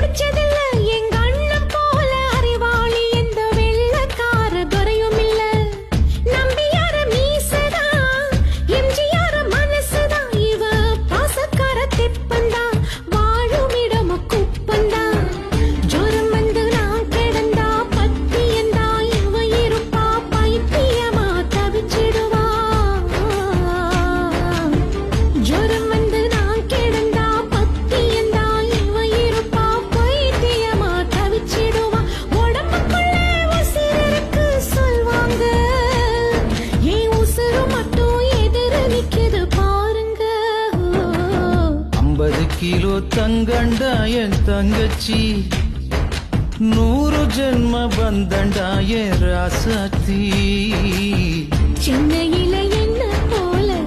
பிடிச்சது kilo തങ്കണ്ട N തങ്കച്ചി നൂറു ജന്മ ബന്ധണ്ട എൻ രാസത്തീ